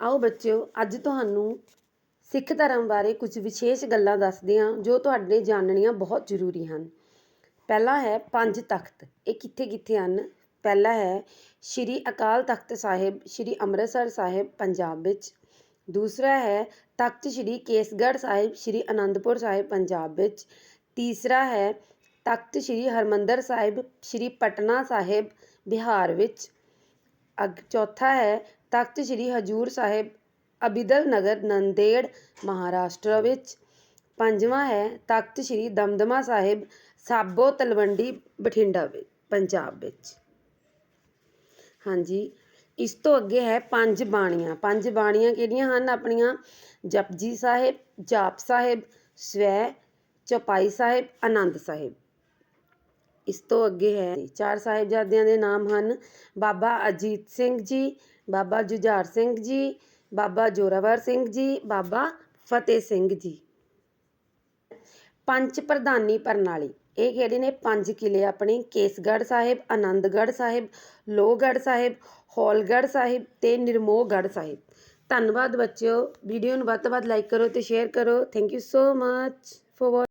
ਆਓ ਬੱਚਿਓ, ਅੱਜ ਤੁਹਾਨੂੰ ਸਿੱਖ ਧਰਮ ਬਾਰੇ ਕੁਝ ਵਿਸ਼ੇਸ਼ ਗੱਲਾਂ ਦੱਸਦੇ ਹਾਂ, ਜੋ ਤੁਹਾਡੇ ਜਾਣਨੀਆਂ ਬਹੁਤ ਜ਼ਰੂਰੀ ਹਨ। ਪਹਿਲਾ ਹੈ ਪੰਜ ਤਖਤ। ਇਹ ਕਿੱਥੇ ਕਿੱਥੇ ਹਨ? ਪਹਿਲਾ ਹੈ ਸ਼੍ਰੀ ਅਕਾਲ ਤਖਤ ਸਾਹਿਬ, ਸ਼੍ਰੀ ਅੰਮ੍ਰਿਤਸਰ ਸਾਹਿਬ, ਪੰਜਾਬ ਵਿੱਚ। ਦੂਸਰਾ ਹੈ ਤਖਤ ਸ਼੍ਰੀ ਕੇਸਗੜ੍ਹ ਸਾਹਿਬ, ਸ਼੍ਰੀ ਅਨੰਦਪੁਰ ਸਾਹਿਬ, ਪੰਜਾਬ ਵਿੱਚ। ਤੀਸਰਾ ਹੈ ਤਖਤ ਸ਼੍ਰੀ ਹਰਮੰਦਰ ਸਾਹਿਬ, ਸ਼੍ਰੀ ਪਟਨਾ ਸਾਹਿਬ, ਬਿਹਾਰ ਵਿੱਚ। ਅਗ, ਚੌਥਾ ਹੈ ਤਖਤ ਸ਼੍ਰੀ ਹਜੂਰ ਸਾਹਿਬ ਅਬਿਦਲ ਨਗਰ ਨੰਦੇੜ, ਮਹਾਰਾਸ਼ਟਰ ਵਿੱਚ। ਪੰਜਵਾਂ ਹੈ ਤਖਤ ਸ਼੍ਰੀ ਦਮਦਮਾ ਸਾਹਿਬ, ਸਾਬੋ ਤਲਵੰਡੀ, ਬਠਿੰਡਾ ਵਿੱਚ ਪੰਜਾਬ ਵਿੱਚ। ਹਾਂਜੀ, ਇਸ ਤੋਂ ਅੱਗੇ ਹੈ ਪੰਜ ਬਾਣੀਆਂ। ਪੰਜ ਬਾਣੀਆਂ ਕਿਹੜੀਆਂ ਹਨ? ਆਪਣੀਆਂ ਜਪਜੀ ਸਾਹਿਬ, ਜਾਪ ਸਾਹਿਬ, ਸਵੈ, ਚੌਪਾਈ ਸਾਹਿਬ, ਆਨੰਦ ਸਾਹਿਬ। ਇਸ ਤੋਂ ਅੱਗੇ ਹੈ। ਚਾਰ ਸਾਹਿਬਜ਼ਾਦਿਆਂ ਦੇ ਨਾਮ ਹਨ ਬਾਬਾ ਅਜੀਤ ਸਿੰਘ ਜੀ, ਬਾਬਾ ਜੁਝਾਰ ਸਿੰਘ ਜੀ, ਬਾਬਾ ਜੋਰਾਵਰ ਸਿੰਘ ਜੀ, ਬਾਬਾ ਫਤਿਹ ਸਿੰਘ ਜੀ। ਪੰਜ ਪ੍ਰਧਾਨੀ ਪ੍ਰਣਾਲੀ। ਇਹ ਕਿਹੜੇ ਨੇ? ਪੰਜ ਕਿਲੇ ਆਪਣੇ। ਕੇਸਗੜ੍ਹ ਸਾਹਿਬ, ਆਨੰਦਗੜ੍ਹ ਸਾਹਿਬ, ਲੋਹਗੜ੍ਹ ਸਾਹਿਬ, ਹੌਲਗੜ੍ਹ ਸਾਹਿਬ ਤੇ ਨਿਰਮੋਹਗੜ੍ਹ ਸਾਹਿਬ। ਧੰਨਵਾਦ ਬੱਚਿਓ। ਵੀਡੀਓ ਨੂੰ ਵੱਧ ਤੋਂ ਵੱਧ ਲਾਈਕ ਕਰੋ ਤੇ ਸ਼ੇਅਰ ਕਰੋ। Thank you so much for